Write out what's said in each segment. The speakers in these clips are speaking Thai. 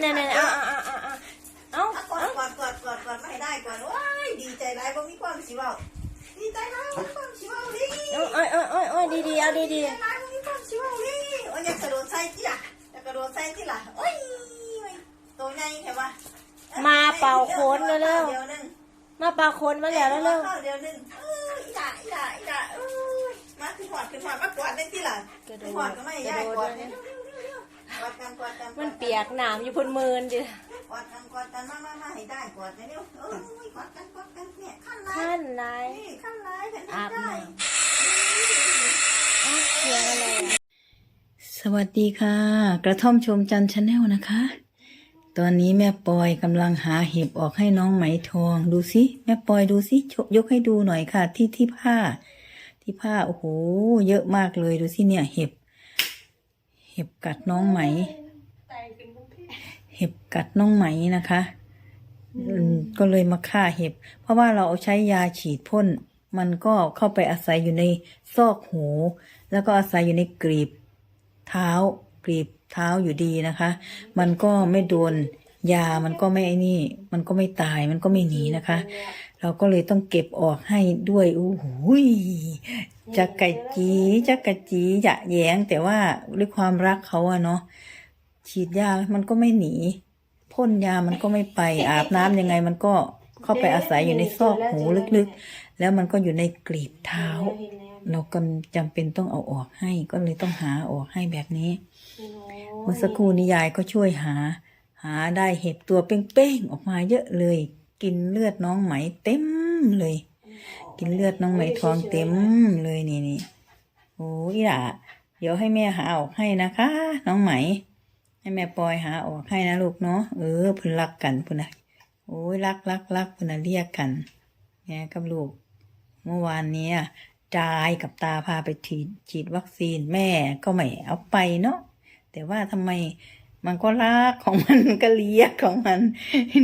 เนี่ยเนี่ยเนี่ยเอาเอาเอาเอาเอากอดกอดกอดกอดกอดไม่ให้ได้ก่อนว้ายดีใจร้ายบ่มีความสิเว้าดีใจร้ายบ่มีความสิเว้าดิเอาเอาเอาเอาเอาดีดีๆเอาดีดีดีใจร้ายบ่มีความสิเว้าดิโอ้ยอยากกระโดดใส่ที่ล่ะอยากกระโดดใส่ที่ล่ะโอ้ยตัวใหญ่แค่ว่าๆมาเป่าโคนเร็วเดี๋ยวนึงๆมาเป่าโคนมาแล้วเร็วเดี๋ยวนึงเอออีด่าอีด่าอีด่าเอ้ยมาขึ้นหอดขึ้นหอดมากวาดได้ที่ล่ะขึ้นหอดก็ไม่ได้กวาดเนี่ย กวาดกันกวาดกันๆมันเปียกหนามอยู่บนมือดิกอดกันกอดกันมามามาให้ได้กอดเร็วเออกอดกันกอดกันเนี่ยขั้นไรขั้นไรนี่ขั้นไรแผ่นอาบได้น้ำเอาเสียงอะไรอะสวัสดีค่ะ กระท่อมชมจันชาแนลนะคะ ตอนนี้แม่ปอยกำลังหาเห็บออกให้น้องไหมทอง ดูสิแม่ปอยดูสิชยกให้ดูหน่อยค่ะ ที่ที่ผ้า ที่ผ้าโอ้โหเยอะมากเลยดูสิเนี่ยเห็บ เห็บกัดน้องไหม เห็บกัดน้องไหมนะคะก็เลยมาฆ่าเห็บ เพราะว่าเราเอาใช้ยาฉีดพ่น มันก็เข้าไปอาศัยอยู่ในซอกหู แล้วก็อาศัยอยู่ในกรีบ เท้ากรีบเท้าอยู่ดีนะคะ มันก็ไม่โดนยา มันก็ไม่ไอ้นี่ มันก็ไม่ตาย มันก็ไม่หนีนะคะ เราก็เลยต้องเก็บออกให้ด้วย อู้หูย จักกะจีจักกะจีหยะแยงแต่ว่าด้วยความรักเขาอะเนาะฉีดยามันก็ไม่หนีพ่นยามันก็ไม่ไปอาบน้ำยังไง มันก็เข้าไปอาศัยอยู่ในซอกหูลึกๆ แล้วมันก็อยู่ในกรีบเท้า เราก็จำเป็นต้องเอาออกให้ก็เลยต้องหาออกให้แบบนี้ เมื่อสักครู่นี้ยายก็ช่วยหา หาได้เห็บตัวเป้งๆออกมาเยอะเลย กินเลือดน้องไหมเต็มเลย กินเลือดน้องไหมทองเต็มเลยนี่นี่โอ้ยล่ะ เดี๋ยวให้แม่หาออกให้นะคะ น้องไหม ให้แม่ปอยหาออกให้นะลูกเนาะเออพุ่นรักกันพุ่นนะโอ้ยรักรักรักพุ่นนะเรียกกันแม่กับลูก เมื่อวานเนี้ยจายกับตาพาไปฉีดฉีดวัคซีนแม่ก็ไม่เอาไปเนาะแต่ว่าทำไมมันก็รักของมันก็เลียกของมัน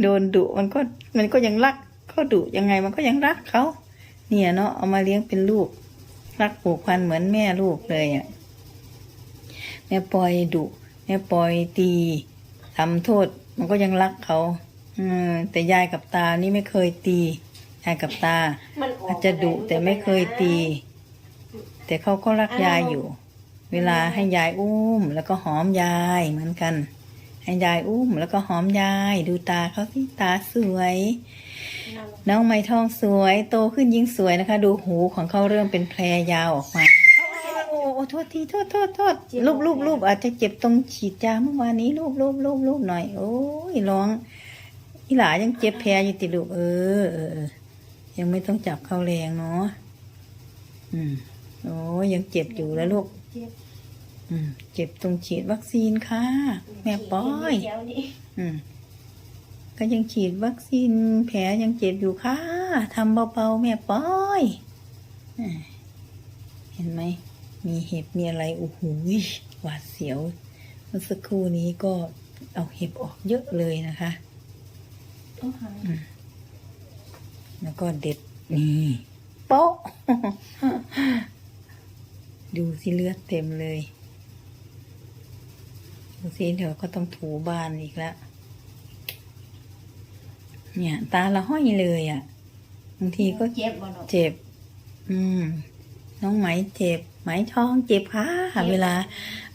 โดนดุมันก็มันก็ยังรักเขาดุยังไงมันก็ยังรักเขา เนี่ยเนาะเอามาเลี้ยงเป็นลูก รักผูกพันเหมือนแม่ลูกเลยอะแม่ปอยดุแม่ปอยตีทำโทษ มันก็ยังรักเขาอืมแต่ยายกับตานี่ไม่เคยตียายกับตามันกอาจจะดุแต่ไม่เคยตี แต่เขาก็รักยายอยู่ เวลาให้ยายอุ้ม แล้วก็หอมยายเหมือนกัน ให้ยายอุ้ม แล้วก็หอมยาย ดูตาเขาที่ตาสวย น้องไม้ทองสวย โตขึ้นยิ่งสวยนะคะ ดูหูของเขาเริ่มเป็นแผลยาวออกมาโอ้โอ้โทษทีโทษโทษโทษลูบลูบลูบอาจจะเจ็บตรงฉีดยาเมื่อวานนี้ลูบลูบลูบลูบหน่อย โอ้ยร้องอีหลายังเจ็บแผลอยู่ติลูกเออเออเออยังไม่ต้องจับเข้าแรงเนาะอืมโอ้ยยังเจ็บอยู่แล้วลูกอืม เจ็บตรงฉีดวัคซีนค่ะ แม่ป้อย อืม ก็ยังฉีดวัคซีนแผลยังเจ็บอยู่ค่ะทำเบาๆแม่ป้อยอ่าเห็นไหม มีเห็บมีอะไรโอ้โหหวาดเสียว เมื่อสักครู่นี้ก็เอาเห็บออกเยอะเลยนะคะแล้วก็เด็ดนี่โป๊ะ ดูสิเลือดเต็มเลยดูสิเดี๋ยวก็ต้องถูบ้านอีกแล้ว เนี่ย ตาละห้อยเลยอะ่ะบางทีก็เจ็บบ่เนอะเจ็บ อืม น้องไหมเจ็บ ไหมทองเจ็บค่ะเวลา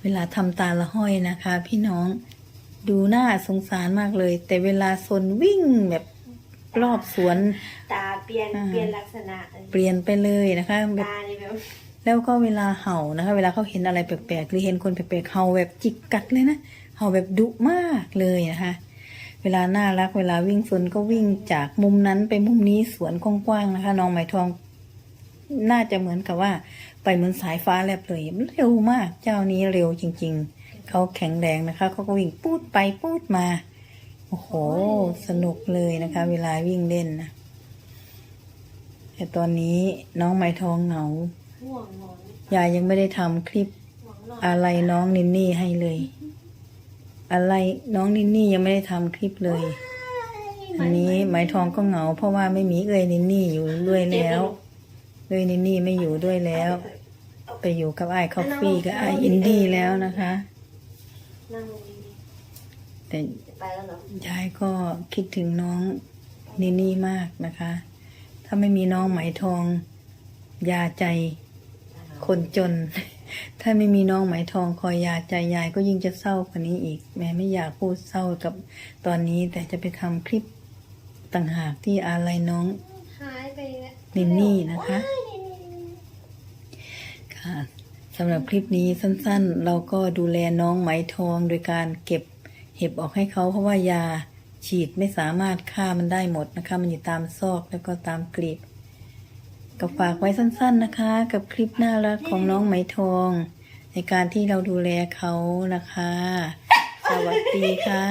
เวลาทำตาละห้อยนะคะ พี่น้อง ดูหน้าสงสารมากเลย แต่เวลาซนวิ่งแบบรอบสวน ตาเปลี่ยนอ่าเปลี่ยนลักษณะ เปลี่ยนไปเลยนะคะแบบตานี่แบบแล้วก็เวลาเห่านะคะ เวลาเขาเห็นอะไรแปลกๆหรือเห็นคนแปลกๆเห่าแบบจิกกัดเลยนะเห่าแบบดุมากเลยนะคะเวลาน่ารักเวลาวิ่งสนก็วิ่งจากมุมนั้นไปมุมนี้สวนกว้างๆนะคะ น้องไหมทอง น่าจะเหมือนกับว่า ไปเหมือนสายฟ้าแลบเลยมันเร็วมาก เจ้านี้เร็วจริง ๆเขาแข็งแรงนะคะเขาก็วิ่งปูดไปปูดมาโอ้โห สนุกเลยนะคะ เวลาวิ่งเล่นนะแต่ตอนนี้น้องไหมทองเหงาห่วงนอนยายยังไม่ได้ทำคลิปห่วงนอนอะไรน้องนินนี่ให้เลย อะไรน้องนินนี่ยังไม่ได้ทำคลิปเลย อันนี้ไหมทองก็เหงา เพราะว่าไม่มีเอ้ยนินนี่อยู่ด้วยแล้วเอ้ยนินนี่ไม่อยู่ด้วยแล้ว ไปอยู่กับไอ้คอฟฟี่กับไอ้อินดี้แล้วนะคะนั่งลงดีแต่ไปแล้วเหรอยายก็คิดถึงน้องนินี่มากนะคะ ถ้าไม่มีน้องไหมทอง ยาใจคนจน ถ้าไม่มีน้องไหมทองคอยยาใจยายก็ยิ่งจะเศร้ากว่านี้อีก แม่ไม่อยากพูดเศร้ากับตอนนี้ แต่จะไปทำคลิปต่างหากที่อะไรน้องหายไปแล้วนินนี่นะคะ ค่ะสำหรับคลิปนี้สั้นๆ เราก็ดูแลน้องไหมทองโดยการเก็บเห็บออกให้เขาเพราะว่ายาฉีดไม่สามารถฆ่ามันได้หมดนะคะ มันอยู่ตามซอกแล้วก็ตามกลีบ ก็ฝากไว้สั้นๆนะคะ กับคลิปน่ารักของน้องไหมทอง ในการที่เราดูแลเขานะคะ สวัสดีค่ะ